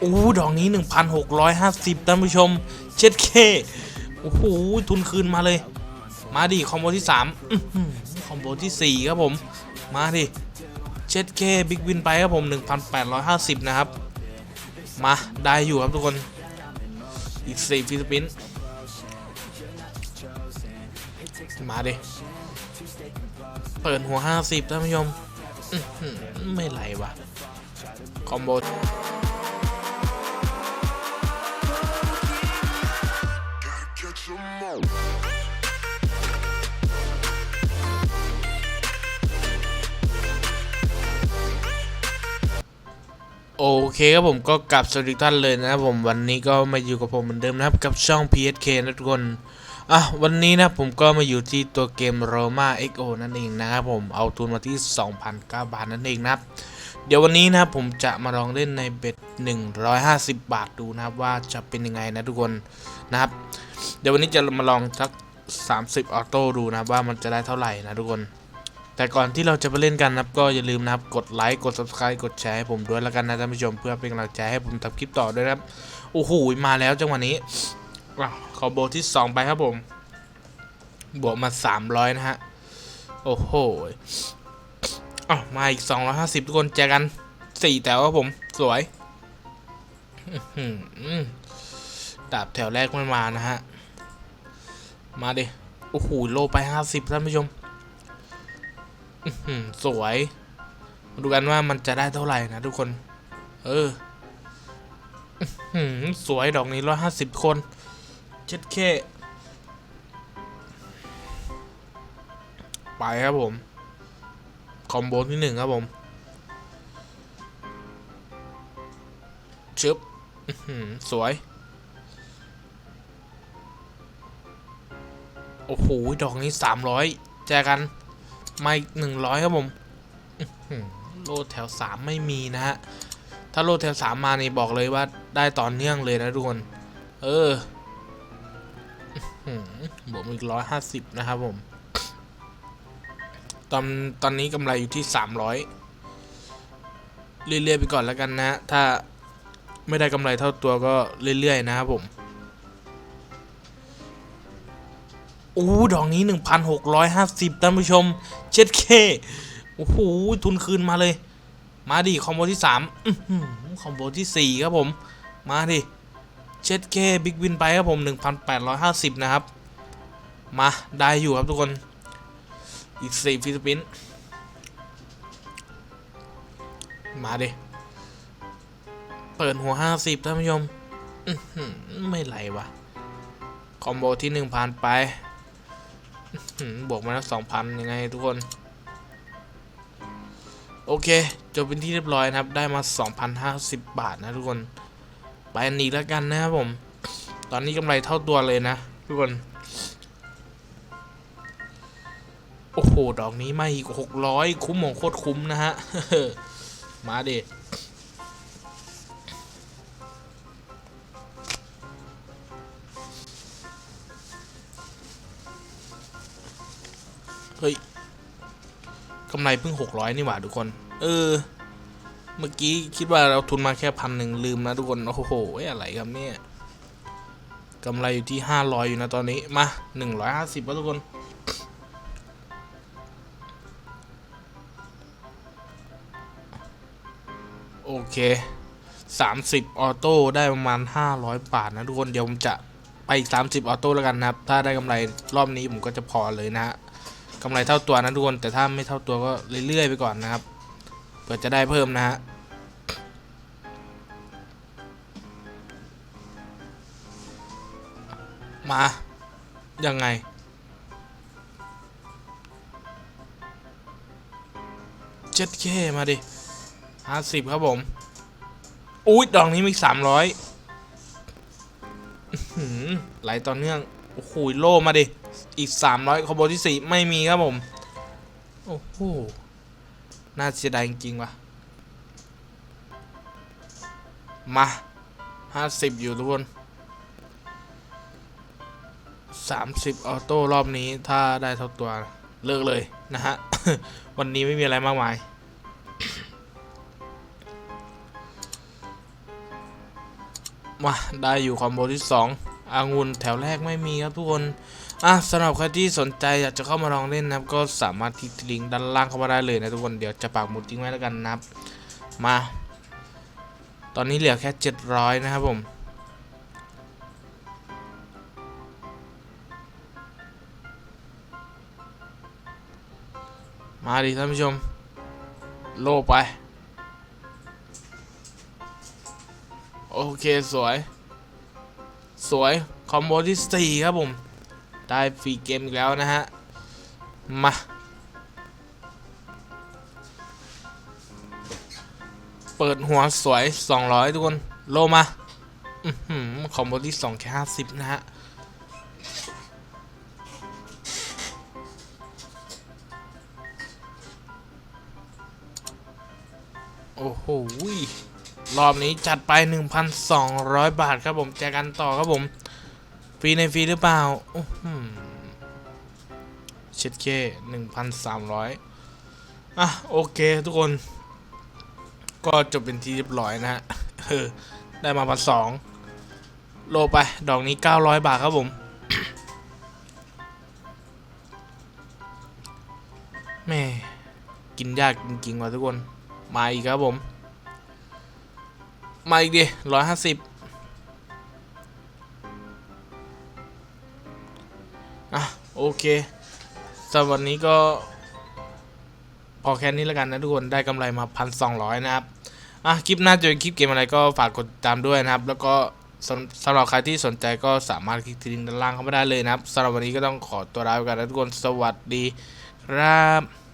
โอ้ดอกนี้ 1,650ท่านผู้ชม 7K โอ้โหทุนคืนมาเลย มาดิคอมโบที่3คอมโบที่ 4 ครับผม มาดิ 7K บิ๊กวินไปครับผม 1,850 นะครับ มาได้อยู่ครับทุกคน อีก4ฟิลิปปินมาดิ เปิดหัว 50ท่านผู้ชม ไม่ไหลวะ คอมโบโอเคครับผมก็กลับสวัสดีท่านเลยนะครับผมวันนี้ก็มาอยู่กับผมเหมือนเดิมนะครับกับช่อง PSK นะทุกคนอะวันนี้นะผมก็มาอยู่ที่ตัวเกม Roma XO นั่นเองนะครับผมเอาทุนมาที่ 2,009 บาทนั่นเองนะครับ เดี๋ยววันนี้นะครับผมจะมาลองเล่นในเบ็ด150 บาทดูนะครับว่าจะเป็นยังไงนะทุกคนนะครับ เดี๋ยววันนี้จะมาลองสัก 30 ออโต้ดูนะครับว่ามันจะได้เท่าไหร่นะทุกคน แต่ก่อนที่เราจะไปเล่นกันนะครับก็อย่าลืมนะครับกดไลค์กด subscribe กดแชร์ให้ผมด้วยแล้วกันนะท่านผู้ชมเพื่อเป็นกำลังใจให้ผมทำคลิปต่อด้วยครับโอ้โหมาแล้วจังหวะนี้อะขอโบที่ 2 ไปครับผม บวกมา 300 นะฮะ โอ้โห อะมาอีก 250 ทุกคนแจกกัน4แถวครับผม สวยอื้อหือดาบแถวแรกไม่มานะฮะ มาดิ โอ้โห โลไป 50ท่านผู้ชมอื้อหือสวยมาดูกันว่ามันจะได้เท่าไหร่นะทุกคน เอออื้อหือสวยดอกนี้ร้อยห้าสิบคน เจ็ดเค ไปครับผม คอมโบที่หนึ่งครับผมชึบสวย โอ้โห ดอกนี้สามร้อยแจกันมาอีกหนึ่งร้อยครับผมโลดแถวสามไม่มีนะฮะ ถ้าโลดแถวสามมานี่บอกเลยว่าได้ต่อเนื่องเลยนะทุกคน เออโบวกมอีกร้อยห้าสิบนะครับผม ตอนตอนนี้กำไรอยู่ที่สามร้อยเรื่อยๆไปก่อนแล้วกันนะ ถ้าไม่ได้กำไรเท่าตัวก็เรื่อยๆนะครับผมโอ้ดอกนี้ 1,650ท่านผู้ชม 7K โอ้โห ทุนคืนมาเลย มาดิ คอมโบที่3คอมโบที่ 4 ครับผม มาดิ 7K บิ๊กวินไปครับผม 1,850 นะครับ มา ได้อยู่ครับทุกคน อีก4ฟิลิปปินมาดิ เปิดหัว50ท่านผู้ชมไม่ไหลวะคอมโบที่1,000ไปหืมบวกมาแล้วสองพันยังไงทุกคน โอเค จบเป็นที่เรียบร้อยนะครับ ได้มา2,050บาทนะทุกคน ไปอันนี้แล้วกันนะครับผม ตอนนี้กำไรเท่าตัวเลยนะทุกคน โอ้โห ดอกนี้มาอีก600คุ้มหมงโคตรคุ้มนะฮะ มาเด็เฮ้ยกำไรเพิ่ง600นี่หว่าทุกคน เออ เมื่อกี้คิดว่าเราทุนมาแค่พันหนึ่งลืมนะทุกคน โอ้โหอะไรครับเนี่ยกำไรอยู่ที่500อยอยู่นะตอนนี้ มา150แล้วทุกคน โอเค 30 ออโต้ได้ประมาณ 500 บาทนะทุกคน เดี๋ยวผมจะไปอีก 30 ออโต้แล้วกันนะครับ ถ้าได้กำไรรอบนี้ผมก็จะพอเลยนะฮะกำไรเท่าตัวนะทุกคน แต่ถ้าไม่เท่าตัวก็เรื่อยๆไปก่อนนะครับ เพื่อจะได้เพิ่มนะฮะมา ยังไง เจ็ดเคมาดิ ห้าสิบครับผม อุ้ยดอกนี้มีสามร้อยไหลต่อเนื่องโอ้โหโล่มาดิ อีก300คอมโบที่4ไม่มีครับผม โอ้โห น่าเสียดายจริงๆว่ะ มา50อยู่ทุกคน30ออโต้รอบนี้ถ้าได้เท่าตัวเลิกเลยนะฮะ วันนี้ไม่มีอะไรมากมาย มาได้อยู่คอมโบที่ 2องุ่นแถวแรกไม่มีครับทุกคนอะสำหรับใครที่สนใจอยากจะเข้ามาลองเล่นนะครับ ก็สามารถที่ลิงก์ด้านล่างเข้ามาได้เลยนะทุกคนเดี๋ยวจะปักหมุดทิ้งไว้แล้วกันนะครับ มา ตอนนี้เหลือแค่ 700 นะครับผมมาดิท่านผู้ชม โลไป โอเคสวย สวย คอมโบที่4ครับผม ได้ฟรีเกมอีกแล้วนะฮะ มา เปิดหัวสวย 200 ทุกคน โลมาอคอมโบที่2แค่50นะฮะโอ้โห รอบนี้จัดไป 1,200 บาทครับผมแจกกันต่อครับผม ฟรีในฟรีหรือเปล่าอื้อหือเช็ดเคหนึ่งพันสามร้อยอะ โอเคทุกคน ก็จบเป็นที่เรียบร้อยนะฮะได้มาพันสองโลไป ดอกนี้900บาทครับผมแม่กินยากจริงๆว่ะทุกคน มาอีกครับผม มาอีกดิร้อยห้าสิบอะ โอเคสำหรับวันนี้ก็ พอแค่นี้แล้วกันนะทุกคนได้กำไรมาพันสองร้อยนะครับ อะ คลิปหน้าจะเป็นคลิปเกมอะไรก็ฝากกดตามด้วยนะครับ แล้วก็สำสำหรับใครที่สนใจก็สามารถคลิกที่ลิงก์ด้านล่างเข้ามาได้เลยนะครับสำหรับวันนี้ก็ต้องขอตัวลาไปก่อนนะทุกคนสวัสดีครับ